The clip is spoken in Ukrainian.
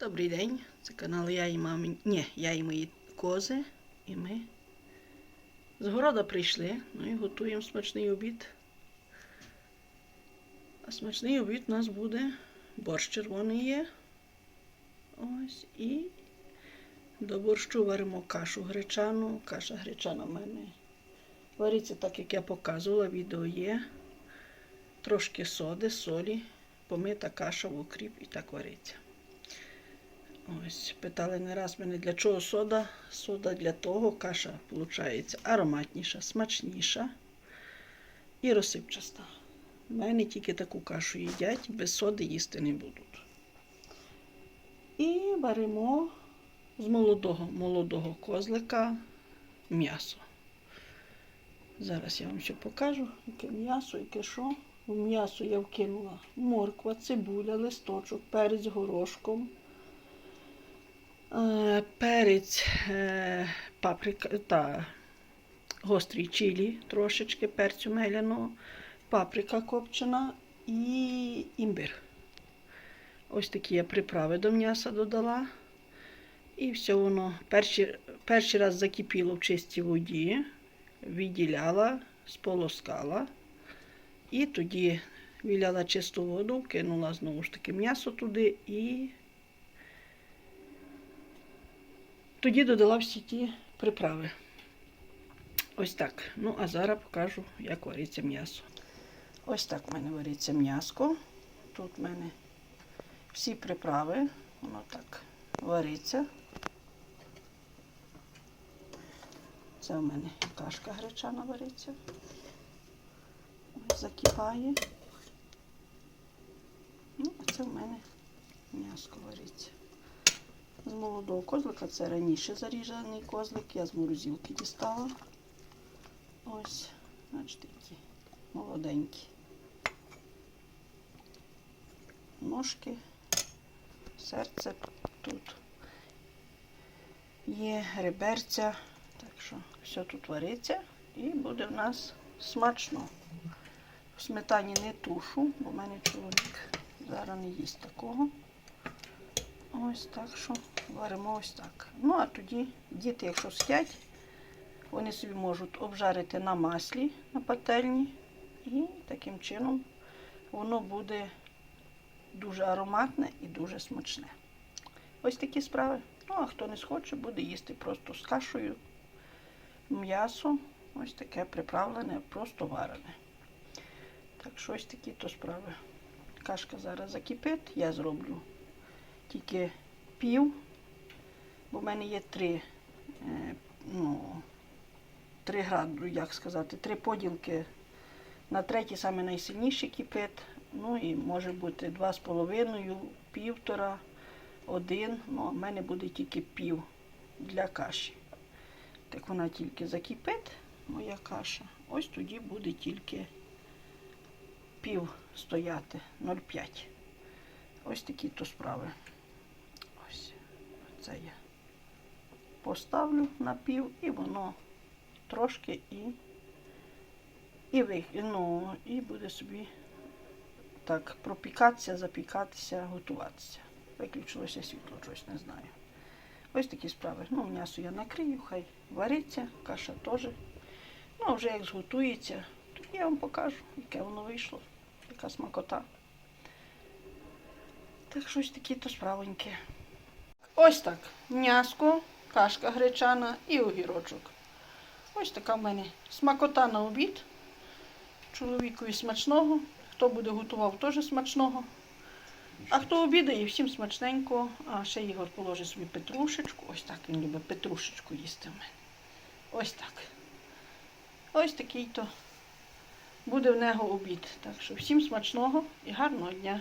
Добрий день, це канал Я і мамі. Ні, я і мої кози. І ми з города прийшли, ну і готуємо смачний обід. А смачний обід у нас буде борщ червоний є. Ось і до борщу варимо кашу гречану. Каша гречана в мене вариться так, як я показувала, відео є. Трошки соди, солі, помита каша в окріп і так вариться. Ось, питали не раз мене, для чого сода? Сода для того, каша виходить ароматніша, смачніша і розсипчаста. У мене тільки таку кашу їдять, без соди їсти не будуть. І варимо з молодого, молодого козлика м'ясо. Зараз я вам ще покажу, яке м'ясо, яке що. У м'ясо я вкинула морква, цибуля, листочок, перець горошком. Перець, е, паприка та гострий чилі, трошечки перцю меляного, паприка копчена і імбир. Ось такі я приправи до м'яса додала. І все воно перший, перший раз закипіло в чистій воді, відділяла, сполоскала. І тоді віляла чисту воду, кинула знову ж таки м'ясо туди і тоді додала всі ті приправи. Ось так. Ну, а зараз покажу, як вариться м'ясо. Ось так в мене вариться м'яско. Тут в мене всі приправи. Воно так вариться. Це в мене кашка гречана вариться. Ось закипає. Ну, а це в мене м'яско вариться. З молодого козлика це раніше заріжений козлик, я з морозилки дістала. Ось, бачите, які молоденькі. Ножки, серце тут є, реберця. Так що все тут вариться і буде в нас смачно. В сметані не тушу, бо в мене чоловік зараз не їсть такого. Ось так що варимо ось так. Ну, а тоді діти, якщо схять, вони собі можуть обжарити на маслі на пательні. І таким чином воно буде дуже ароматне і дуже смачне. Ось такі справи. Ну, а хто не схоче, буде їсти просто з кашею, м'ясо. Ось таке приправлене, просто варене. Так що ось такі то справи. Кашка зараз закипить, я зроблю тільки пів, бо в мене є три, е, ну, три граду, як сказати, три поділки. На третій саме найсильніший кипить. Ну і може бути два з половиною, півтора, один. Ну, а в мене буде тільки пів для каші. Так вона тільки закипить, моя каша. Ось тоді буде тільки пів стояти 0,5. Ось такі то справи. Це я поставлю на пів і воно трошки і і, ви, ну, і буде собі так пропікатися, запікатися, готуватися. Виключилося світло, щось не знаю. Ось такі справи. Ну, м'ясо я накрию, хай вариться, каша теж. Ну, вже як зготується, то я вам покажу, яке воно вийшло, яка смакота. Так що ось такі то справоньки. Ось так. М'яско, кашка гречана і огірочок. Ось така в мене смакота на обід. Чоловікові смачного. Хто буде готував, теж смачного. А хто обідає, всім смачненько. А ще Ігор положить собі петрушечку. Ось так він любить петрушечку їсти в мене. Ось так. Ось такий то буде в нього обід. Так що всім смачного і гарного дня.